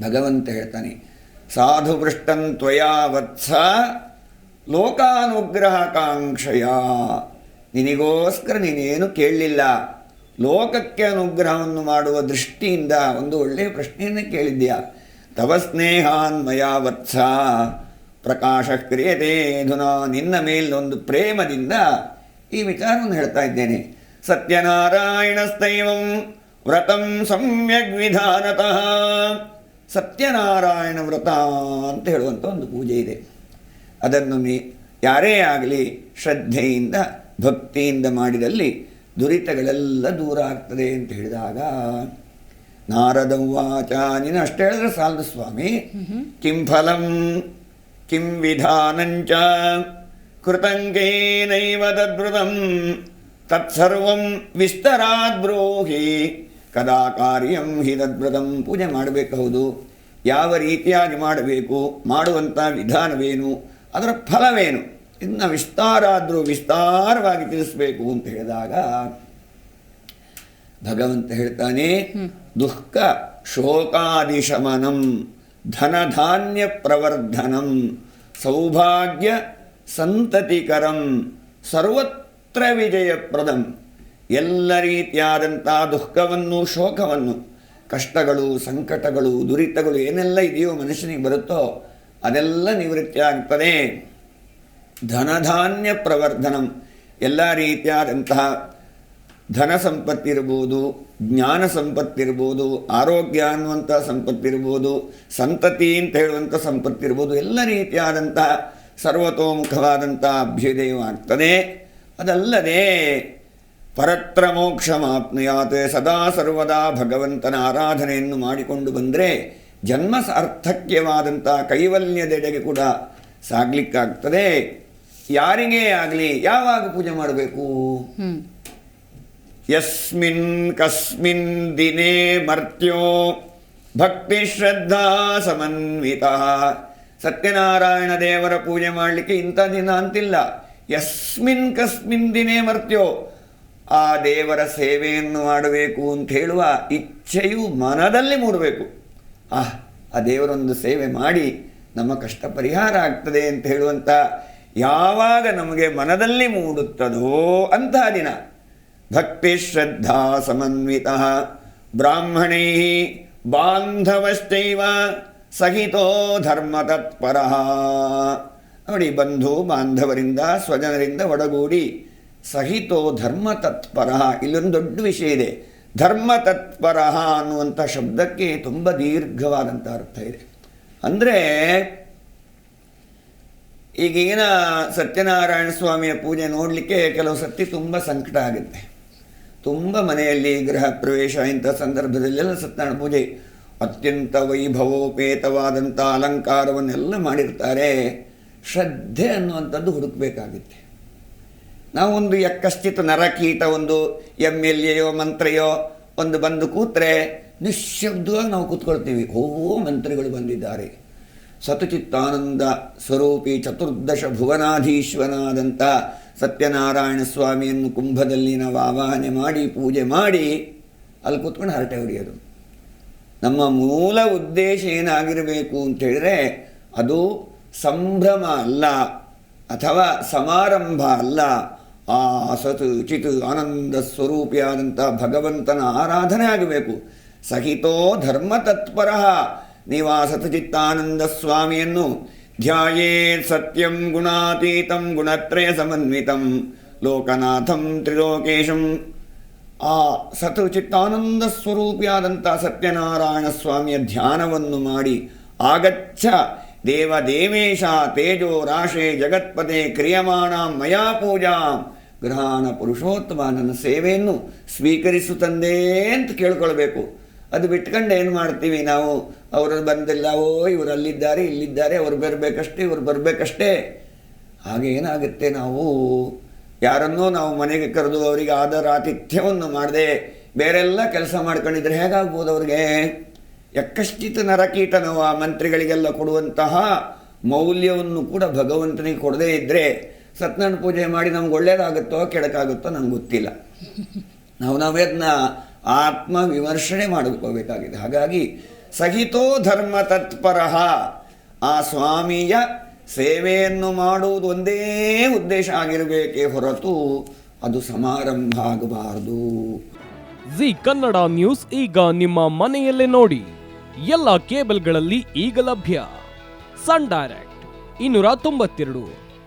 ಭಗವಂತ ಹೇಳ್ತಾನೆ ಸಾಧು ಪೃಷ್ಟಂ ತ್ವಯಾ ವತ್ಸ ಲೋಕಾನುಗ್ರಹ ಕಾಂಕ್ಷಯ ನಿನಗೋಸ್ಕರ ನೀನೇನು ಕೇಳಲಿಲ್ಲ ಲೋಕಕ್ಕೆ ಅನುಗ್ರಹವನ್ನು ಮಾಡುವ ದೃಷ್ಟಿಯಿಂದ ಒಂದು ಒಳ್ಳೆಯ ಪ್ರಶ್ನೆಯನ್ನು ಕೇಳಿದ್ಯಾ ತವ ಸ್ನೇಹಾನ್ಮಯ ವತ್ಸ. ಪ್ರಕಾಶ ಕ್ರಿಯತೆ ಧುನಾ. ನಿನ್ನ ಮೇಲೊಂದು ಪ್ರೇಮದಿಂದ ಈ ವಿಚಾರವನ್ನು ಹೇಳ್ತಾ ಇದ್ದೇನೆ. ಸತ್ಯನಾರಾಯಣಸ್ತೈವಂ ವ್ರತಂ ಸಮ್ಯಗ್ ವಿಧಾನತಃ ಸತ್ಯನಾರಾಯಣ ವ್ರತ ಅಂತ ಹೇಳುವಂಥ ಒಂದು ಪೂಜೆ ಇದೆ. ಅದನ್ನು ಯಾರೇ ಆಗಲಿ ಶ್ರದ್ಧೆಯಿಂದ ಭಕ್ತಿಯಿಂದ ಮಾಡಿದಲ್ಲಿ ದುರಿತಗಳೆಲ್ಲ ದೂರ ಆಗ್ತದೆ ಅಂತ ಹೇಳಿದಾಗ ನಾರದ ಉವಾಚ ನೀನು ಅಷ್ಟು ಹೇಳಿದ್ರೆ ಸಾಲದು ಸ್ವಾಮಿ. ಕಿಂ ಫಲಂ ಕಿಂ ವಿಧಾನಂಚ ಕೃತಂಕೇನೈವ ತತ್ಸರ್ವಂ ವಿಸ್ತರಾದ್ ಬ್ರೂಹಿ. ಕದಾ ಕಾರ್ಯಂ ಹಿ ತದ್ವ್ರತಂ ಪೂಜೆ ಮಾಡಬೇಕು ಹೌದು ಯಾವ ರೀತಿಯಾಗಿ ಮಾಡಬೇಕು ಮಾಡುವಂಥ ವಿಧಾನವೇನು ಅದರ ಫಲವೇನು ಇನ್ನು ವಿಸ್ತಾರ ಆದರೂ ವಿಸ್ತಾರವಾಗಿ ತಿಳಿಸ್ಬೇಕು ಅಂತ ಹೇಳಿದಾಗ ಭಗವಂತ ಹೇಳ್ತಾನೆ ದುಃಖ ಶೋಕಾದಿಶಮನಂ ಧನಧಾನ್ಯ ಪ್ರವರ್ಧನಂ ಸೌಭಾಗ್ಯ ಸಂತತಿಕರಂ ಸರ್ವತ್ರ ವಿಜಯಪ್ರದಂ. ಎಲ್ಲ ರೀತಿಯಾದಂಥ ದುಃಖವನ್ನು, ಶೋಕವನ್ನು, ಕಷ್ಟಗಳು, ಸಂಕಟಗಳು, ದುರಿತಗಳು ಏನೆಲ್ಲ ಇದೆಯೋ ಮನುಷ್ಯನಿಗೆ ಬರುತ್ತೋ ಅದೆಲ್ಲ ನಿವೃತ್ತಿ ಆಗ್ತದೆ ಧನಧಾನ್ಯ ಪ್ರವರ್ಧನಂ, ಎಲ್ಲ ರೀತಿಯಾದಂತಹ ಧನ ಸಂಪತ್ತಿರ್ಬೋದು, ಜ್ಞಾನ ಸಂಪತ್ತಿರ್ಬೋದು, ಆರೋಗ್ಯ ಅನ್ನುವಂಥ ಸಂಪತ್ತಿರ್ಬೋದು, ಸಂತತಿ ಅಂತ ಹೇಳುವಂಥ ಸಂಪತ್ತಿರ್ಬೋದು, ಎಲ್ಲ ರೀತಿಯಾದಂತಹ ಸರ್ವತೋಮುಖವಾದಂಥ ಅಭ್ಯುದಯವಾಗ್ತದೆ. ಅದಲ್ಲದೆ ಪರತ್ರ ಮೋಕ್ಷಮಾಪ್ನುಯಾತ್ ಸದಾ ಸರ್ವದಾ ಭಗವಂತನ ಆರಾಧನೆಯನ್ನು ಮಾಡಿಕೊಂಡು ಬಂದರೆ ಜನ್ಮ ಸಾರ್ಥಕ್ಯವಾದಂಥ ಕೈವಲ್ಯದೆಡೆಗೆ ಕೂಡ ಸಾಗ್ಲಿಕ್ಕಾಗ್ತದೆ. ಯಾರಿಗೇ ಆಗಲಿ ಯಾವಾಗ ಪೂಜೆ ಮಾಡಬೇಕು? ಯಸ್ಮಿನ್ ಕಸ್ಮಿನ್ ದಿನೇ ಮರ್ತ್ಯೋ ಭಕ್ತಿ ಶ್ರದ್ಧಾ ಸಮನ್ವಿತ. ಸತ್ಯನಾರಾಯಣ ದೇವರ ಪೂಜೆ ಮಾಡಲಿಕ್ಕೆ ಇಂಥ ದಿನ ಅಂತಿಲ್ಲ. ಯಸ್ಮಿನ್ ಕಸ್ಮಿನ್ ದಿನೇ ಮರ್ತ್ಯೋ ಆ ದೇವರ ಸೇವೆಯನ್ನು ಮಾಡಬೇಕು ಅಂತ ಹೇಳುವ ಇಚ್ಛೆಯು ಮನದಲ್ಲಿ ಮೂಡಬೇಕು. ಆ ಆ ದೇವರೊಂದು ಸೇವೆ ಮಾಡಿ ನಮ್ಮ ಕಷ್ಟ ಪರಿಹಾರ ಆಗ್ತದೆ ಅಂತ ಹೇಳುವಂಥ ಯಾವಾಗ ನಮಗೆ ಮನದಲ್ಲಿ ಮೂಡುತ್ತದೋ ಅಂತಹ ದಿನ. ಭಕ್ತಿ ಶ್ರದ್ಧಾ ಸಮನ್ವಿತ ಬ್ರಾಹ್ಮಣೈ ಬಾಂಧವಶ್ಚೈವ ಸಹಿತೋ ಧರ್ಮ ತತ್ಪರ. ನೋಡಿ, ಬಂಧು, ಬಾಂಧವರಿಂದ, ಸ್ವಜನರಿಂದ ಒಡಗೂಡಿ ಸಹಿತೋ ಧರ್ಮ ತತ್ಪರ ಇಲ್ಲೊಂದು ದೊಡ್ಡ ವಿಷಯ ಇದೆ. ಧರ್ಮ ತತ್ಪರ ಅನ್ನುವಂಥ ಶಬ್ದಕ್ಕೆ ತುಂಬ ದೀರ್ಘವಾದಂಥ ಅರ್ಥ ಇದೆ. ಅಂದರೆ ಈಗೇನ ಸತ್ಯನಾರಾಯಣ ಸ್ವಾಮಿಯ ಪೂಜೆ ನೋಡಲಿಕ್ಕೆ ಕೆಲವು ಸತಿ ತುಂಬ ಸಂಕಟ ಆಗುತ್ತೆ. ತುಂಬ ಮನೆಯಲ್ಲಿ ಗೃಹ ಪ್ರವೇಶ ಇಂಥ ಸಂದರ್ಭದಲ್ಲೆಲ್ಲ ಸತ್ಯನಾರಾಯಣ ಪೂಜೆ ಅತ್ಯಂತ ವೈಭವೋಪೇತವಾದಂಥ ಅಲಂಕಾರವನ್ನೆಲ್ಲ ಮಾಡಿರ್ತಾರೆ. ಶ್ರದ್ಧೆ ಅನ್ನುವಂಥದ್ದು ಹುಡುಕಬೇಕಾಗುತ್ತೆ. ನಾವೊಂದು ಯಕ್ಕಶ್ಚಿತ ನರಕೀಟ, ಒಂದು ಎಂ ಎಲ್ ಎಯೋ ಮಂತ್ರಿಯೋ ಒಂದು ಬಂದು ಕೂತ್ರೆ ನಿಶ್ಶಬ್ದವಾಗಿ ನಾವು ಕೂತ್ಕೊಳ್ತೀವಿ. ಓ ಮಂತ್ರಿಗಳು ಬಂದಿದ್ದಾರೆ. ಸತಚಿತ್ತಾನಂದ ಸ್ವರೂಪಿ ಚತುರ್ದಶ ಭುವನಾಧೀಶ್ವನಾದಂಥ ಸತ್ಯನಾರಾಯಣ ಸ್ವಾಮಿಯನ್ನು ಕುಂಭದಲ್ಲಿ ನಾವು ಆವಾಹನೆ ಮಾಡಿ, ಪೂಜೆ ಮಾಡಿ ಅಲ್ಲಿ ಕೂತ್ಕೊಂಡು ಹರಟೆ ಹೊಡೆಯೋದು. ನಮ್ಮ ಮೂಲ ಉದ್ದೇಶ ಏನಾಗಿರಬೇಕು ಅಂತ ಹೇಳಿದ್ರೆ ಅದು ಸಂಭ್ರಮ ಅಲ್ಲ, ಅಥವಾ ಸಮಾರಂಭ ಅಲ್ಲ ಆ ಸತ್ ಚಿತ್ ಆನಂದ ಸ್ವರೂಪಿಯಾದಂಥ ಭಗವಂತನ ಆರಾಧನೆ ಆಗಬೇಕು ಸಹಿತೋ ಧರ್ಮ ತತ್ಪರ ನೀವಾ ಸತಚಿತ್ತಾನಂದ ಸ್ವಾಮಿಯನ್ನು ಧ್ಯಾಯೇ ಸತ್ಯಂ ಗುಣಾತೀತಂ ಗುಣತ್ರಯ ಸಮನ್ವಿತಂ ಲೋಕನಾಥಂ ತ್ರಿಲೋಕೇಶಂ ಆ ಸತ್ ಚಿತ್ತಾನಂದ ಸ್ವರೂಪಿಯಾದಂಥ ಸತ್ಯನಾರಾಯಣ ಸ್ವಾಮಿಯ ಧ್ಯಾನವನ್ನು ಮಾಡಿ ಆಗಚ್ಚ ದೇವ ದೇವೇಶ ತೇಜೋ ರಾಶೆ ಜಗತ್ಪತೆ ಕ್ರಿಯಮಾಣ ಮಯಾ ಪೂಜಾ ಗ್ರಹಾಣ ಪುರುಷೋತ್ತಮ ನನ್ನ ಸೇವೆಯನ್ನು ಸ್ವೀಕರಿಸು ತಂದೆ ಅಂತ ಕೇಳ್ಕೊಳ್ಬೇಕು. ಅದು ಬಿಟ್ಕೊಂಡು ಏನು ಮಾಡ್ತೀವಿ ನಾವು? ಅವರು ಬಂದಿಲ್ಲವೋ ಇವರು ಅಲ್ಲಿದ್ದಾರೆ, ಇಲ್ಲಿದ್ದಾರೆ, ಅವ್ರು ಬರಬೇಕಷ್ಟೇ, ಇವ್ರು ಬರಬೇಕಷ್ಟೇ. ಹಾಗೆ ಏನಾಗುತ್ತೆ ನಾವು? ಯಾರನ್ನೋ ನಾವು ಮನೆಗೆ ಕರೆದು ಅವರಿಗೆ ಆದರ ಆತಿಥ್ಯವನ್ನು ಮಾಡದೆ ಬೇರೆಲ್ಲ ಕೆಲಸ ಮಾಡ್ಕೊಂಡಿದ್ರೆ ಹೇಗಾಗ್ಬೋದು ಅವ್ರಿಗೆ? ಯಕ್ಕಶ್ಚಿತ ನರಕೀಟ ನಾವು ಆ ಮಂತ್ರಿಗಳಿಗೆಲ್ಲ ಕೊಡುವಂತಹ ಮೌಲ್ಯವನ್ನು ಕೂಡ ಭಗವಂತನಿಗೆ ಕೊಡದೇ ಇದ್ದರೆ ಸತ್ಯನಾರಾಯಣ ಪೂಜೆ ಮಾಡಿ ನಮ್ಗೆ ಒಳ್ಳೇದಾಗುತ್ತೋ ಕೆಡಕಾಗುತ್ತೋ ನಂಗೆ ಗೊತ್ತಿಲ್ಲ. ನಾವು ನಾವೇ ಅದನ್ನ ಆತ್ಮ ವಿಮರ್ಶನೆ ಮಾಡಿಕೋಬೇಕಾಗಿದೆ ಹಾಗಾಗಿ ಸಹಿತೋ ಧರ್ಮ ತತ್ಪರ ಆ ಸ್ವಾಮಿಯ ಸೇವೆಯನ್ನು ಮಾಡುವುದು ಒಂದೇ ಉದ್ದೇಶ ಆಗಿರಬೇಕೇ ಹೊರತು ಅದು ಸಮಾರಂಭ ಆಗಬಾರದು. ಜಿ ಕನ್ನಡ ನ್ಯೂಸ್ ಈಗ ನಿಮ್ಮ ಮನೆಯಲ್ಲೇ ನೋಡಿ. ಎಲ್ಲ ಕೇಬಲ್ಗಳಲ್ಲಿ ಈಗ ಲಭ್ಯ. ಸನ್ ಡೈರೆಕ್ಟ್, ಇನ್ನೂರ ತೊಂಬತ್ತೆರಡು.